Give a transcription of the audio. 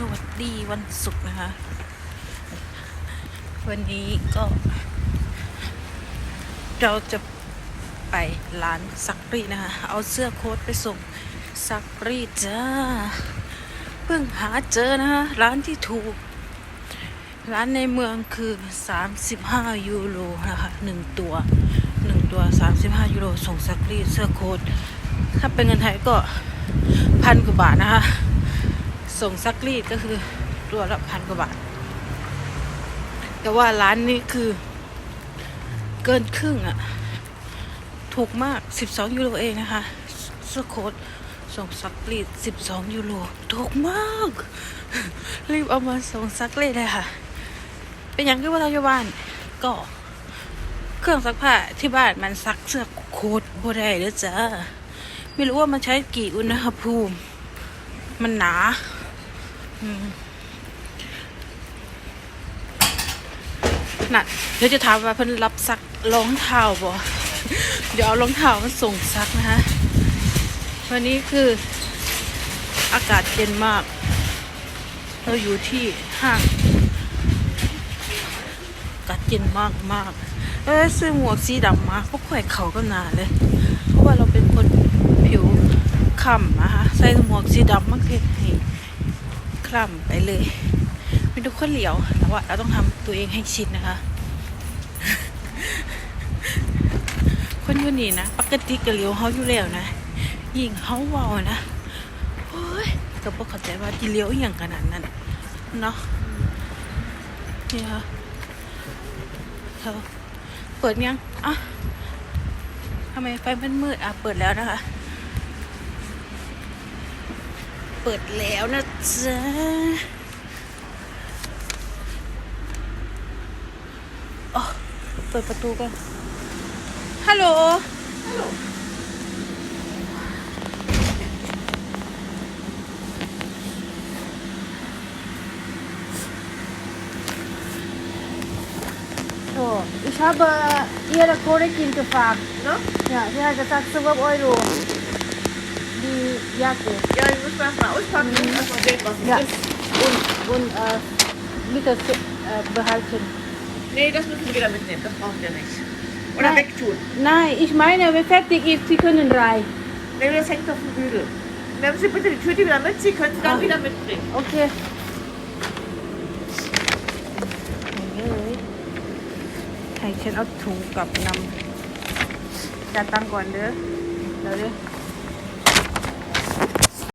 สวัสดีวันศุกร์นะคะ วันนี้ก็ เราจะไปร้านซักรีดนะคะ เอาเสื้อโค้ทไปส่งซักรีดจ้า เพิ่งหาเจอนะคะ ร้านที่ถูก ร้านในเมืองคือ 35 ยูโรนะคะหนึ่งตัวหนึ่งตัว 35 ยูโรส่งซักรีดเสื้อโค้ทถ้าเป็นเงินไทยก็พันกว่าบาทนะคะ ส่งซักรีดก็คือตัวละพันกว่าบาท แต่ว่าร้านนี้คือเกินครึ่งอะถูกมาก 12 ยูโรเองนะคะสโค้ทส่งซักรีด 12 ยูโรถูกมาก รีบเอามาส่งซักรีดเลยค่ะ เป็นอย่างที่ว่าทางบ้านก็เครื่องซักผ้าที่บ้านมันซักเสื้อโค้ทบ่ได้เด้อจ้าไม่รู้ว่ามันใช้กี่อุณหภูมิ มันหนา น่ะเดี๋ยวจะถามว่าเพิ่นรับซักรองเท้าบ่เดี๋ยวเอารองเท้ามาส่งซักนะคะวันนี้คืออากาศเย็นมาก เราอยู่ที่ห้างอากาศเย็นมากมากเอ้ยซื้อหมวกสีดำมาก็ค่อยเขาก็นาเลย เพราะว่าเราเป็นคนผิวคล้ำนะคะใส่หมวกสีดำมันคือให้ คล้ำไปเลยไม่ทุกคนเหลียวแต่ว่าเราต้องทำตัวเองให้ชินนะคะ คนอยู่นี่นะปกติก็เหลียวเขาอยู่แล้วนะยิ่งเขาว้านะโอ้ยก็บ่เข้าใจว่าที่เลี้ยวอย่างขนาดนั้นเนาะนี่ค่ะเขาเปิดยังอะทำไมไฟมันมืดอะเปิดแล้วนะคะ เปิดแล้วนะจ๊ะอ๋อเปิดประตูกันฮัลโหล So, ich habe Ihre Kollegin gefragt, Ne? ja, sie hat gesagt 12 Euro wie Jakob. Ja, ich muss erstmal auspacken mhm. und erstmal sehen, was es ja. ist. Und, und äh, Liter äh, behalten. Nee, das müssen wir wieder mitnehmen, das brauchen wir nicht. Oder wegtun. Nein, ich meine, wenn fertig ist, Sie können rein. Nee, das hängt auf dem Bügel. Nehmen Sie bitte die Tüte wieder mit, Sie können sie dann ah. wieder mitbringen. Okay. Thầy sẽ đọc thủ cập nằm Chà tăng còn nữa